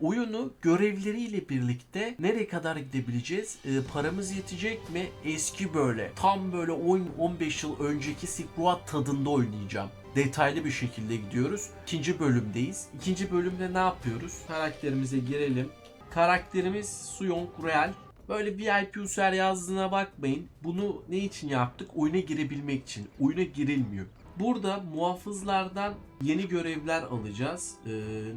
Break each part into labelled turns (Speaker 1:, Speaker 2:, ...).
Speaker 1: Oyunu görevleriyle birlikte nereye kadar gidebileceğiz? Ee, paramız yetecek mi? Eski böyle tam böyle 10-15 yıl önceki Silk tadında oynayacağım. Detaylı bir şekilde gidiyoruz. İkinci bölümdeyiz. İkinci bölümde ne yapıyoruz? Karakterimize girelim. Karakterimiz Suyong Real. Böyle VIP user yazdığına bakmayın. Bunu ne için yaptık? Oyuna girebilmek için. Oyuna girilmiyor. Burada muhafızlardan yeni görevler alacağız. Ee,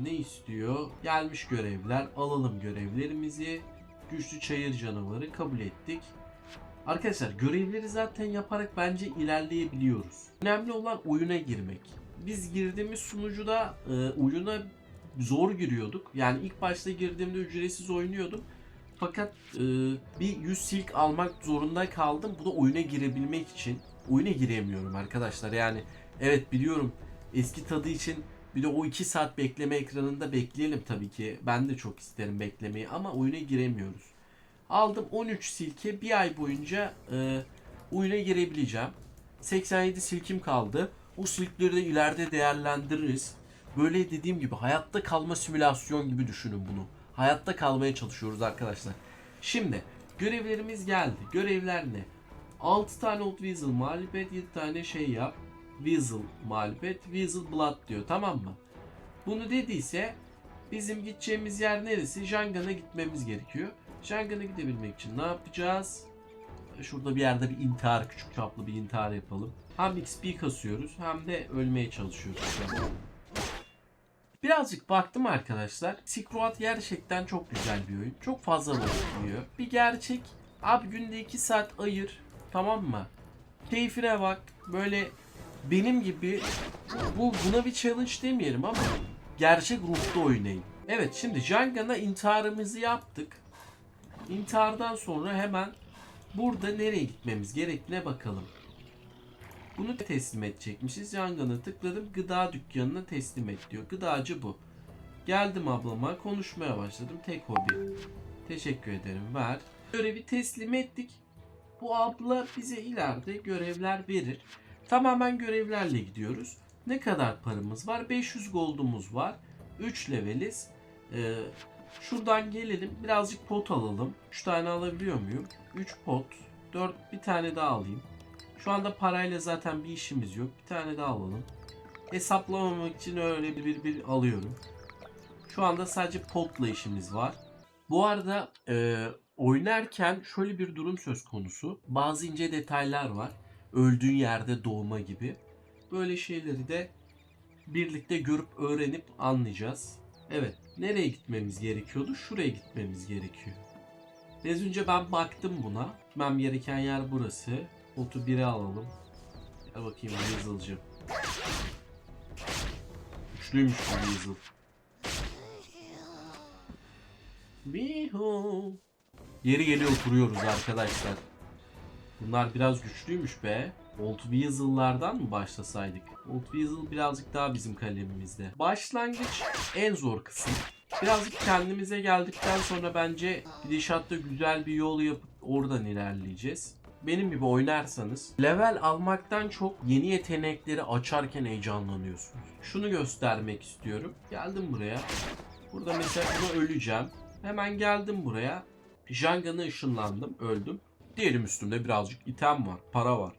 Speaker 1: ne istiyor? Gelmiş görevler. Alalım görevlerimizi. Güçlü çayır canavarı kabul ettik. Arkadaşlar görevleri zaten yaparak bence ilerleyebiliyoruz. Önemli olan oyuna girmek. Biz girdiğimiz sunucuda e, oyuna zor giriyorduk. Yani ilk başta girdiğimde ücretsiz oynuyordum. Fakat e, bir 100 silk almak zorunda kaldım. Bu da oyuna girebilmek için. Oyuna giremiyorum arkadaşlar. Yani evet biliyorum eski tadı için bir de o 2 saat bekleme ekranında bekleyelim tabii ki. Ben de çok isterim beklemeyi ama oyuna giremiyoruz. Aldım 13 silke bir ay boyunca e, oyuna girebileceğim. 87 silkim kaldı. O silkleri de ileride değerlendiririz. Böyle dediğim gibi hayatta kalma simülasyon gibi düşünün bunu. Hayatta kalmaya çalışıyoruz arkadaşlar. Şimdi görevlerimiz geldi. Görevler ne? 6 tane Old Weasel mağlup et, 7 tane şey yap. Weasel mağlup et, Weasel Blood diyor tamam mı? Bunu dediyse bizim gideceğimiz yer neresi? Jangan'a gitmemiz gerekiyor. Jangan'a gidebilmek için ne yapacağız? Şurada bir yerde bir intihar, küçük çaplı bir intihar yapalım. Hem XP kasıyoruz hem de ölmeye çalışıyoruz. Birazcık baktım arkadaşlar. Silk Road gerçekten çok güzel bir oyun. Çok fazla vakit yiyor. Bir gerçek. Abi günde 2 saat ayır. Tamam mı? Keyfine bak. Böyle benim gibi bu buna bir challenge demeyelim ama gerçek ruhta oynayın. Evet şimdi Jangan'a intiharımızı yaptık. İntihardan sonra hemen burada nereye gitmemiz gerektiğine bakalım. Bunu teslim edecekmişiz. Yangına tıkladım. Gıda dükkanına teslim et diyor. Gıdacı bu. Geldim ablama. Konuşmaya başladım. Tek hobi. Teşekkür ederim. Ver. Görevi teslim ettik. Bu abla bize ileride görevler verir. Tamamen görevlerle gidiyoruz. Ne kadar paramız var? 500 goldumuz var. 3 leveliz. Ee, şuradan gelelim. Birazcık pot alalım. 3 tane alabiliyor muyum? 3 pot. 4 bir tane daha alayım. Şu anda parayla zaten bir işimiz yok. Bir tane daha alalım. Hesaplamamak için öyle bir bir, bir alıyorum. Şu anda sadece potla işimiz var. Bu arada e, oynarken şöyle bir durum söz konusu. Bazı ince detaylar var. Öldüğün yerde doğma gibi. Böyle şeyleri de birlikte görüp öğrenip anlayacağız. Evet, nereye gitmemiz gerekiyordu? Şuraya gitmemiz gerekiyor. Biraz önce ben baktım buna. Gitmem gereken yer burası. Otu 1'e alalım. Gel bakayım Weasel'cım. Güçlüymüş bu Weasel. Bihu. Yeri geliyor oturuyoruz arkadaşlar. Bunlar biraz güçlüymüş be. Old Weasel'lardan mı başlasaydık? Old Weasel birazcık daha bizim kalemimizde. Başlangıç en zor kısım. Birazcık kendimize geldikten sonra bence gidişatta güzel bir yol yapıp oradan ilerleyeceğiz. Benim gibi oynarsanız level almaktan çok yeni yetenekleri açarken heyecanlanıyorsunuz. Şunu göstermek istiyorum. Geldim buraya. Burada mesela buna öleceğim. Hemen geldim buraya. Jangan'a ışınlandım. Öldüm. Diyelim üstümde birazcık item var. Para var.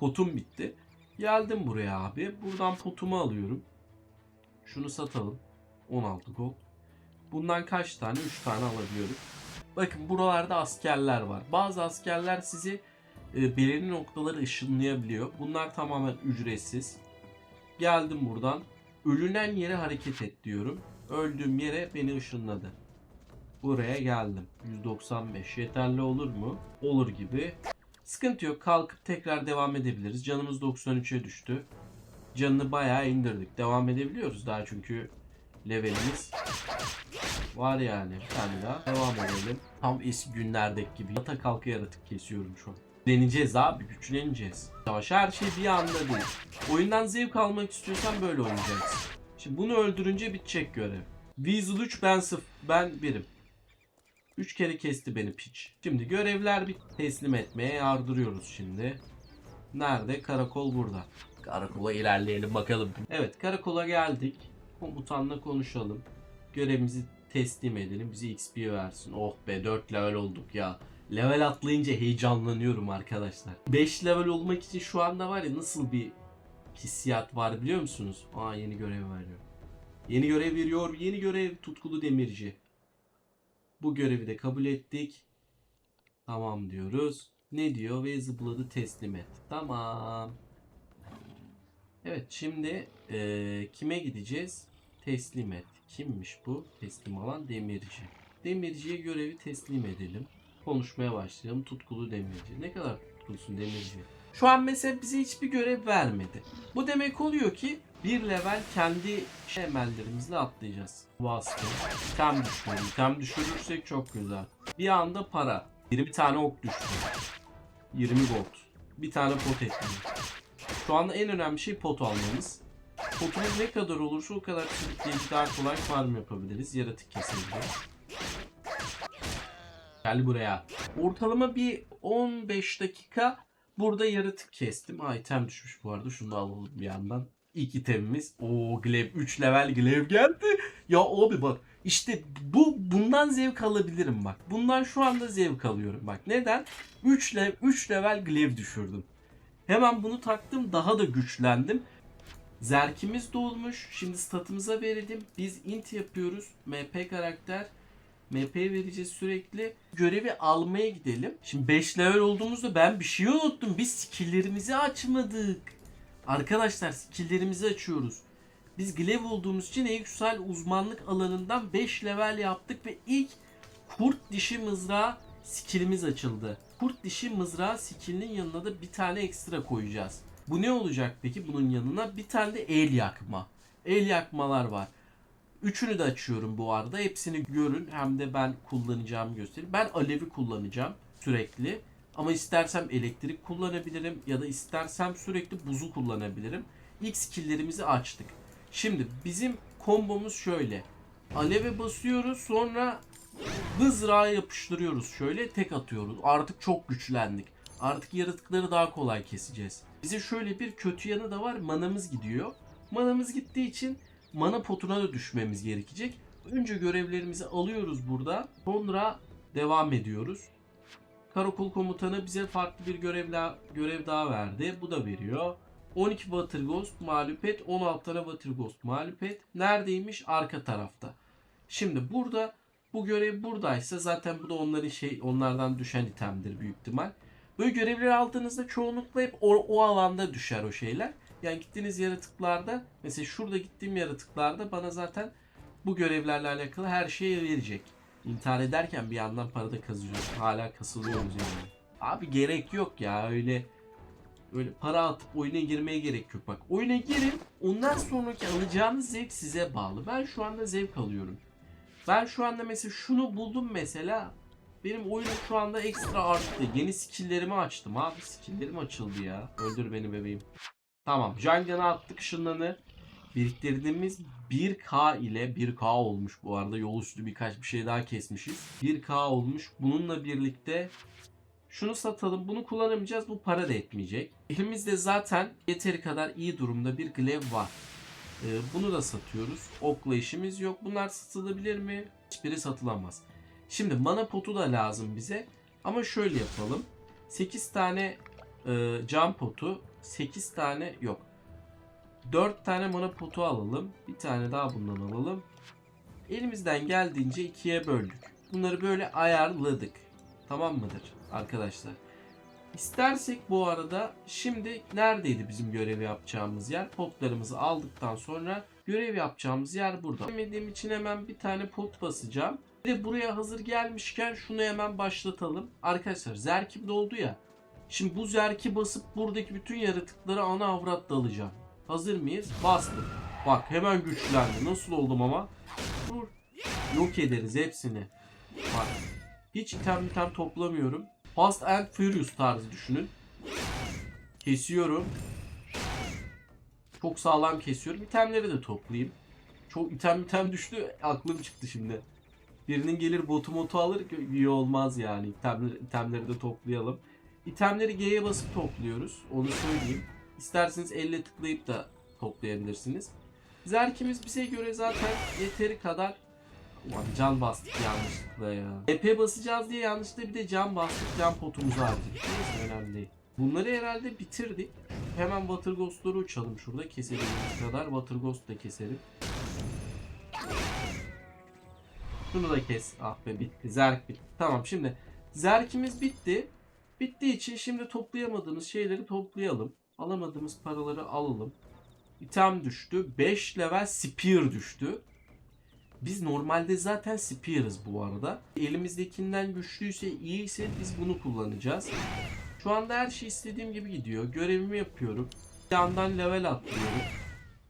Speaker 1: Potum bitti. Geldim buraya abi. Buradan potumu alıyorum. Şunu satalım. 16 gold. Bundan kaç tane? 3 tane alabiliyorum. Bakın buralarda askerler var. Bazı askerler sizi e, belirli noktaları ışınlayabiliyor. Bunlar tamamen ücretsiz. Geldim buradan. Ölünen yere hareket et diyorum. Öldüğüm yere beni ışınladı. Buraya geldim. 195 yeterli olur mu? Olur gibi. Sıkıntı yok. Kalkıp tekrar devam edebiliriz. Canımız 93'e düştü. Canını bayağı indirdik. Devam edebiliyoruz daha çünkü levelimiz var yani. Bir tane daha. Devam edelim. Tam eski günlerdeki gibi. Yata kalka yaratık kesiyorum şu an. Deneyeceğiz abi. Güçleneceğiz. Savaş her şey bir anda değil. Oyundan zevk almak istiyorsan böyle oynayacaksın. Şimdi bunu öldürünce bitecek görev. Weasel 3 ben 0. Ben birim. 3 kere kesti beni piç. Şimdi görevler bir teslim etmeye yardırıyoruz şimdi. Nerede? Karakol burada. Karakola ilerleyelim bakalım. Evet karakola geldik. Komutanla konuşalım. Görevimizi teslim edelim. Bize XP versin. Oh be 4 level olduk ya. Level atlayınca heyecanlanıyorum arkadaşlar. 5 level olmak için şu anda var ya nasıl bir hissiyat var biliyor musunuz? Aa yeni görev veriyor. Yeni görev veriyor. Yeni görev tutkulu demirci. Bu görevi de kabul ettik. Tamam diyoruz. Ne diyor? Ve Blood'ı teslim et. Tamam. Evet şimdi eee, kime gideceğiz? Teslim et. Kimmiş bu? Teslim alan demirci. Demirciye görevi teslim edelim. Konuşmaya başlayalım. Tutkulu demirci. Ne kadar tutkulusun demirci? Şu an mesela bize hiçbir görev vermedi. Bu demek oluyor ki bir level kendi emellerimizle atlayacağız. Baskı. Tem düşürelim. Tem düşürürsek çok güzel. Bir anda para. 20 tane ok düştü. 20 gold. Bir tane pot ekledim. Şu anda en önemli şey pot almamız. Potumuz ne kadar olursa o kadar sürükleyici daha kolay farm yapabiliriz. Yaratık kesebiliriz. Gel buraya. Ortalama bir 15 dakika burada yaratık kestim. Aa item düşmüş bu arada. Şunu da alalım bir yandan. İlk itemimiz. Oo Glev 3 level Glev geldi. Ya abi bak işte bu bundan zevk alabilirim bak. Bundan şu anda zevk alıyorum bak. Neden? 3 level 3 level Glev düşürdüm. Hemen bunu taktım daha da güçlendim. Zerkimiz dolmuş. Şimdi statımıza verelim. Biz int yapıyoruz. MP karakter. MP vereceğiz sürekli. Görevi almaya gidelim. Şimdi 5 level olduğumuzda ben bir şey unuttum. Biz skill'lerimizi açmadık. Arkadaşlar skill'lerimizi açıyoruz. Biz Glev olduğumuz için Eyüksel uzmanlık alanından 5 level yaptık ve ilk kurt dişi mızrağı skillimiz açıldı. Kurt dişi mızrağı skillinin yanına da bir tane ekstra koyacağız. Bu ne olacak peki bunun yanına? Bir tane de el yakma. El yakmalar var. Üçünü de açıyorum bu arada. Hepsini görün. Hem de ben kullanacağımı göstereyim. Ben alevi kullanacağım sürekli. Ama istersem elektrik kullanabilirim ya da istersem sürekli buzu kullanabilirim. İlk skill'lerimizi açtık. Şimdi bizim kombomuz şöyle. Aleve basıyoruz sonra mızrağı yapıştırıyoruz. Şöyle tek atıyoruz. Artık çok güçlendik. Artık yaratıkları daha kolay keseceğiz. Bize şöyle bir kötü yanı da var. Manamız gidiyor. Manamız gittiği için mana potuna da düşmemiz gerekecek. Önce görevlerimizi alıyoruz burada. Sonra devam ediyoruz. Karakol komutanı bize farklı bir görev daha, görev daha verdi. Bu da veriyor. 12 Water Ghost mağlup et. 16 tane Water Ghost mağlup et. Neredeymiş? Arka tarafta. Şimdi burada bu görev buradaysa zaten bu da onların şey onlardan düşen itemdir büyük ihtimal. Böyle görevleri aldığınızda çoğunlukla hep o, o alanda düşer o şeyler. Yani gittiğiniz yaratıklarda mesela şurada gittiğim yaratıklarda bana zaten bu görevlerle alakalı her şeyi verecek. İntihar ederken bir yandan para da kazıyoruz. Hala kasılıyoruz yani. Abi gerek yok ya öyle öyle para atıp oyuna girmeye gerek yok. Bak oyuna girin ondan sonraki alacağınız zevk size bağlı. Ben şu anda zevk alıyorum. Ben şu anda mesela şunu buldum mesela. Benim oyunum şu anda ekstra arttı. Yeni skill'lerimi açtım abi. Skill'lerim açıldı ya. Öldür beni bebeğim. Tamam. Jangan'a attık ışınlanı. Biriktirdiğimiz 1K ile 1K olmuş bu arada. Yol üstü birkaç bir şey daha kesmişiz. 1K olmuş. Bununla birlikte şunu satalım. Bunu kullanamayacağız. Bu para da etmeyecek. Elimizde zaten yeteri kadar iyi durumda bir glev var. Ee, bunu da satıyoruz. Okla işimiz yok. Bunlar satılabilir mi? Hiçbiri satılamaz. Şimdi mana potu da lazım bize. Ama şöyle yapalım. 8 tane e, cam potu. 8 tane yok. 4 tane mana potu alalım. Bir tane daha bundan alalım. Elimizden geldiğince ikiye böldük. Bunları böyle ayarladık. Tamam mıdır arkadaşlar? İstersek bu arada şimdi neredeydi bizim görev yapacağımız yer? Potlarımızı aldıktan sonra görev yapacağımız yer burada. Bilmediğim için hemen bir tane pot basacağım. Bir de buraya hazır gelmişken şunu hemen başlatalım. Arkadaşlar zerkim doldu ya. Şimdi bu zerki basıp buradaki bütün yaratıkları ana avrat dalacağım. Hazır mıyız? Bastım. Bak hemen güçlendi. Nasıl oldum ama? Dur. Yok ederiz hepsini. Bak. Hiç item item toplamıyorum. Fast and Furious tarzı düşünün. Kesiyorum. Çok sağlam kesiyorum. İtemleri de toplayayım. Çok item item düştü. Aklım çıktı şimdi. Birinin gelir botu motu alır. İyi olmaz yani. İtemleri, itemleri de toplayalım. İtemleri G'ye basıp topluyoruz. Onu söyleyeyim. İsterseniz elle tıklayıp da toplayabilirsiniz. Zerkimiz bize göre zaten yeteri kadar Ulan can bastık yanlışlıkla ya. EP basacağız diye yanlışlıkla bir de can bastık. Can potumuzu harcadık. Önemli değil. Bunları herhalde bitirdik. Hemen Water Ghost'ları uçalım şurada. Kesebildiğimiz kadar Water Ghost da keselim. Şunu da kes. Ah be bitti. Zerk bitti. Tamam şimdi Zerk'imiz bitti. Bittiği için şimdi toplayamadığımız şeyleri toplayalım. Alamadığımız paraları alalım. İtem düştü. 5 level Spear düştü. Biz normalde zaten Spear'ız bu arada. Elimizdekinden güçlüyse, iyiyse biz bunu kullanacağız. Şu anda her şey istediğim gibi gidiyor. Görevimi yapıyorum. Bir yandan level atlıyorum.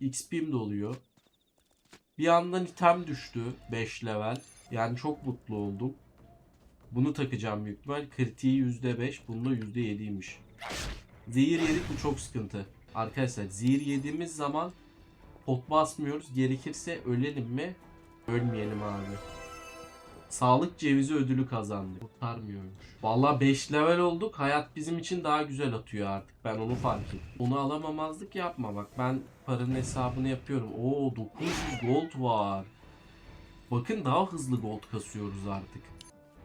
Speaker 1: XP'm doluyor. Bir yandan item düştü 5 level. Yani çok mutlu oldum. Bunu takacağım büyük ihtimal. Kritiği %5, bunda %7'ymiş. Zehir yedik bu çok sıkıntı. Arkadaşlar zehir yediğimiz zaman pot basmıyoruz. Gerekirse ölelim mi? Ölmeyelim abi. Sağlık cevizi ödülü kazandık. Kurtarmıyormuş. Vallahi 5 level olduk. Hayat bizim için daha güzel atıyor artık. Ben onu fark ettim. Onu alamamazlık yapma bak. Ben paranın hesabını yapıyorum. Oo 900 gold var. Bakın daha hızlı gold kasıyoruz artık.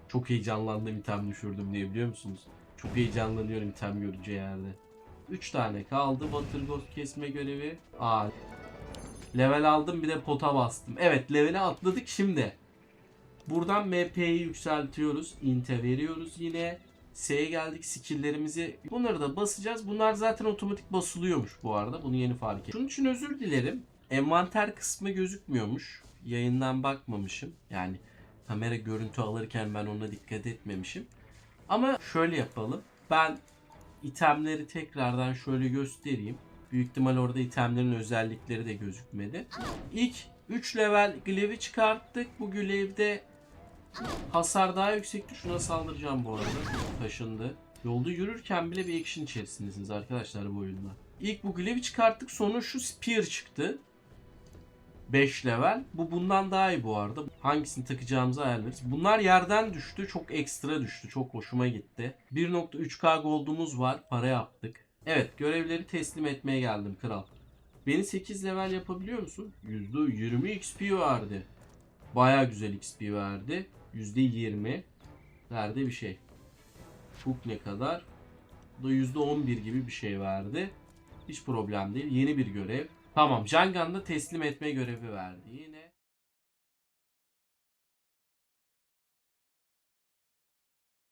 Speaker 1: Çok heyecanlandım item düşürdüm diye biliyor musunuz? Çok heyecanlanıyorum item görünce yerde. 3 tane kaldı. Water Ghost kesme görevi. Aa. Level aldım bir de pota bastım. Evet leveli atladık şimdi. Buradan MP'yi yükseltiyoruz. Int'e veriyoruz yine. S'ye geldik skill'lerimizi. Bunları da basacağız. Bunlar zaten otomatik basılıyormuş bu arada. Bunu yeni fark ettim. Şunun için özür dilerim. Envanter kısmı gözükmüyormuş. Yayından bakmamışım. Yani kamera görüntü alırken ben ona dikkat etmemişim. Ama şöyle yapalım. Ben itemleri tekrardan şöyle göstereyim. Büyük ihtimal orada itemlerin özellikleri de gözükmedi. İlk 3 level glaive'i çıkarttık. Bu glaive'de hasar daha yüksekti. Şuna saldıracağım bu arada. Taşındı. Yolda yürürken bile bir action içerisindesiniz arkadaşlar bu oyunda. İlk bu glaive'i çıkarttık. Sonra şu spear çıktı. 5 level. Bu bundan daha iyi bu arada. Hangisini takacağımızı ayarlarız. Bunlar yerden düştü. Çok ekstra düştü. Çok hoşuma gitti. 1.3k gold'umuz var. Para yaptık. Evet görevleri teslim etmeye geldim kral. Beni 8 level yapabiliyor musun? %20 XP verdi. Baya güzel XP verdi. %20 nerede bir şey. Hook ne kadar? Bu da %11 gibi bir şey verdi. Hiç problem değil. Yeni bir görev. Tamam Jangan'da teslim etme görevi verdi. Yine